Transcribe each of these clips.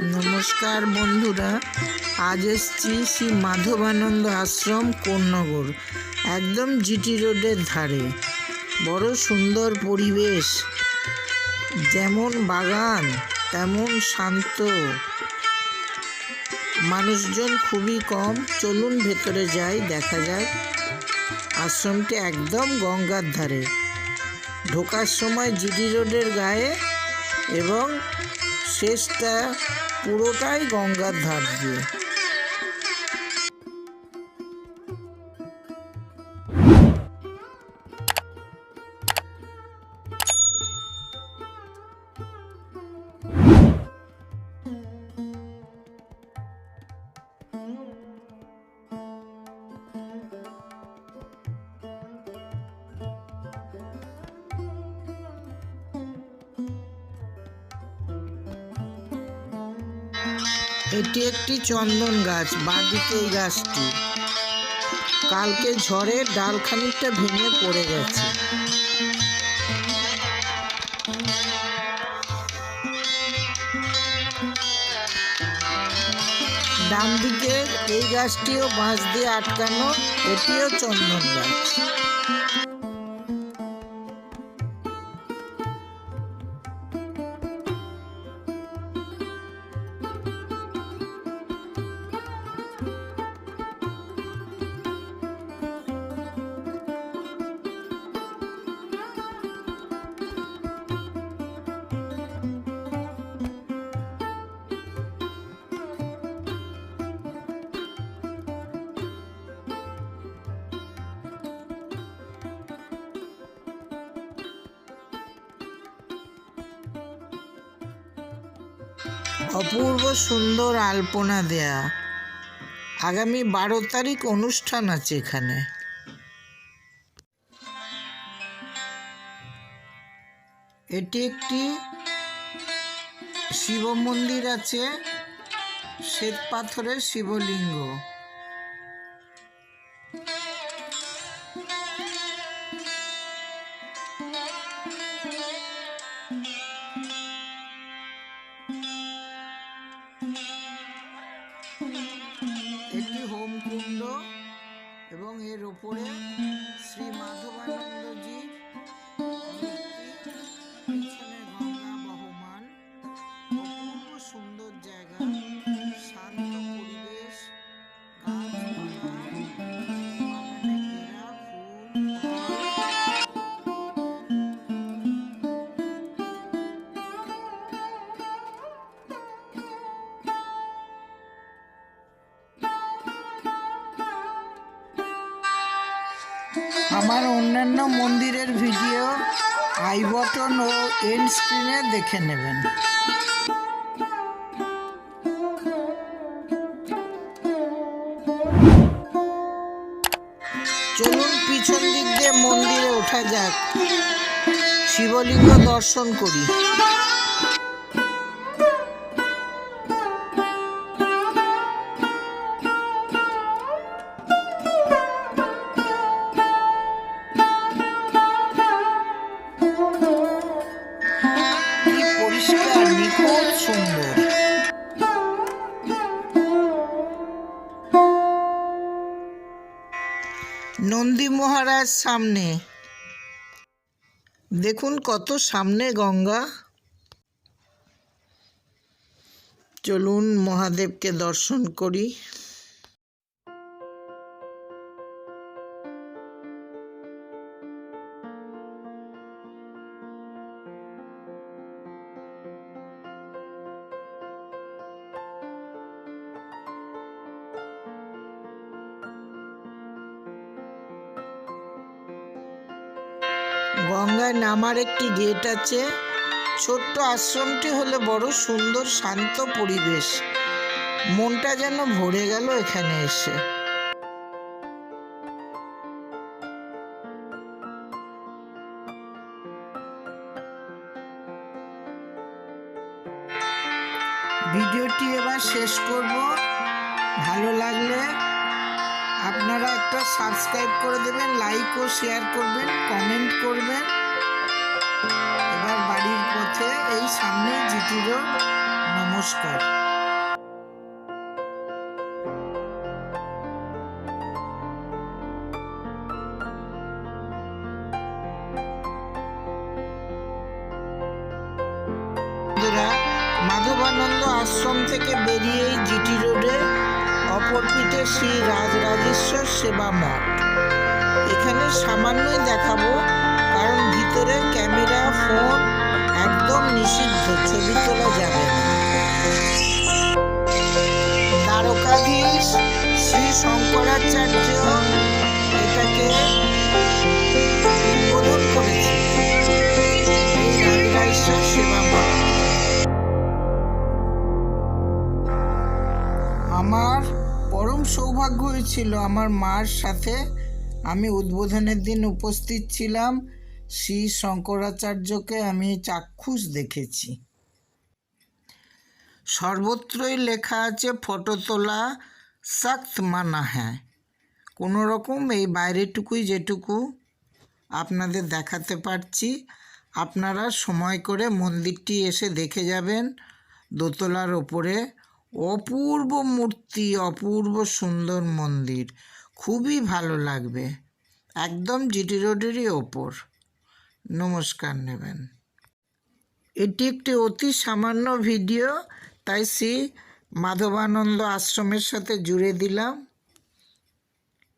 নমস্কার বন্ধুরা, আজ এসছি শ্রী মাধবানন্দ আশ্রম কোন্নগর, একদম জিটি রোডের ধারে। বড় সুন্দর পরিবেশ, যেমন বাগান, তেমন শান্ত। মানুষজন খুবই কম, চলুন ভেতরে যাই, দেখা যাক। আশ্রমটি একদম গঙ্গার ধারে। ঢোকার সময় জিডি রোডের গায়ে এবং শেষটা পুরোটাই গঙ্গার ধার দিয়ে। এটি একটি চন্দন গাছ, বাঁদিকে এই গাছটি। কালকে ঝড়ে ডাল খানিকটা ভেঙে পড়ে গেছে। ডান দিকে এই গাছটিও বাঁশ দিয়ে আটকানো, এটিও চন্দন গাছ। অপূর্ব সুন্দর আলপনা দেয়া। আগামী বারো তারিখ অনুষ্ঠান আছে এখানে। এটি একটি শিব মন্দির আছে শ্বেত পাথরের শিবলিঙ্গ। ওপরে শ্রী মাধবানন্দজির আমার অন্যান্য মন্দিরের ভিডিও, আই বটন ও এন্ড স্ক্রিনে দেখে নেবেন। চলুন পিছন দিক দিয়ে মন্দিরে ওঠা যাক। শিবলিঙ্গ দর্শন করি। নন্দী মহারাজ সামনে। দেখুন কত সামনে গঙ্গা। চলুন মহাদেবকে দর্শন করি। গঙ্গায় নামার একটি গেট আছে। ছোট্ট আশ্রমটি হলে বড় সুন্দর শান্ত পরিবেশ। মনটা যেন ভরে গেল এখানে এসে। ভিডিওটি এবার শেষ করব। আপনারা একটা সাবস্ক্রাইব করে দেবেন লাইক ও শেয়ার করবেন কমেন্ট করবেন। এবার বাড়ির পথে এই সামনে জিটি রোড নমস্কার মাধবানন্দ আশ্রম থেকে বেরিয়ে জিটি রোডে অপর শ্রী রাজরাজেশ্বর সেবা মঠ এখানে সামান্যই দেখাবো, কারণ ভিতরে ক্যামেরা, ফোন একদম নিষিদ্ধ, ছবি তোলা যাবে না। দ্বারকাধীশ শ্রী শঙ্করাচার্য এটাকে আমার পরম সৌভাগ্য হয়েছিল আমার মার সাথে আমি উদ্বোধনের দিন উপস্থিত ছিলাম। শ্রী শঙ্করাচার্যকে আমি চাক্ষুষ দেখেছি। সর্বত্রই লেখা আছে, ফটো তোলা সখ্ত মানা হ্যাঁ কোনো রকম এই বাইরেটুকুই যেটুকু আপনাদের দেখাতে পারছি। আপনারা সময় করে মন্দিরটি এসে দেখে যাবেন দোতলার ওপরে। অপূর্ব মূর্তি, অপূর্ব সুন্দর মন্দির। খুবই ভালো লাগবে। একদম জিটি রোডেরই ওপর। নমস্কার নেবেন। এটি একটি অতি সামান্য ভিডিও, তাই শ্রী মাধবানন্দ আশ্রমের সাথে জুড়ে দিলাম।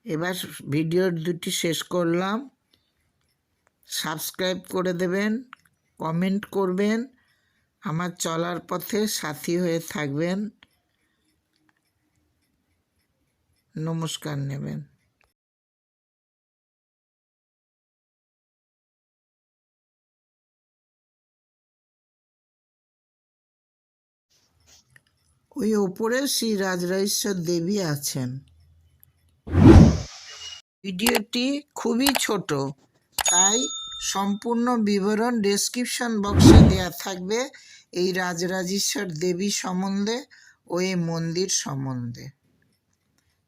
এবার ভিডিও দুটি শেষ করলাম। সাবস্ক্রাইব করে দেবেন, কমেন্ট করবেন, আমার চলার পথে সাথী হয়ে থাকবেন। নমস্কার নেবেন। ওই ওপরে শ্রী রাজরাজেশ্বর দেবী আছেন। ভিডিওটি খুবই ছোট, তাই সম্পূর্ণ বিবরণ ডেসক্রিপশন বক্সে দেওয়া থাকবে এই রাজরাজেশ্বর দেবী সম্বন্ধে ও এই মন্দির সম্বন্ধে।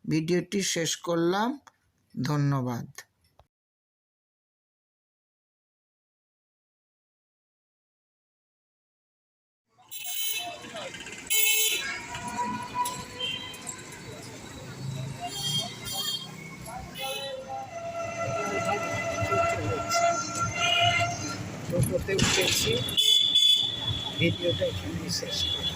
ভিডিওটি শেষ করলাম। ধন্যবাদ। টোটোতে উঠেছি ভিডিওটা এখানেই শেষ করলাম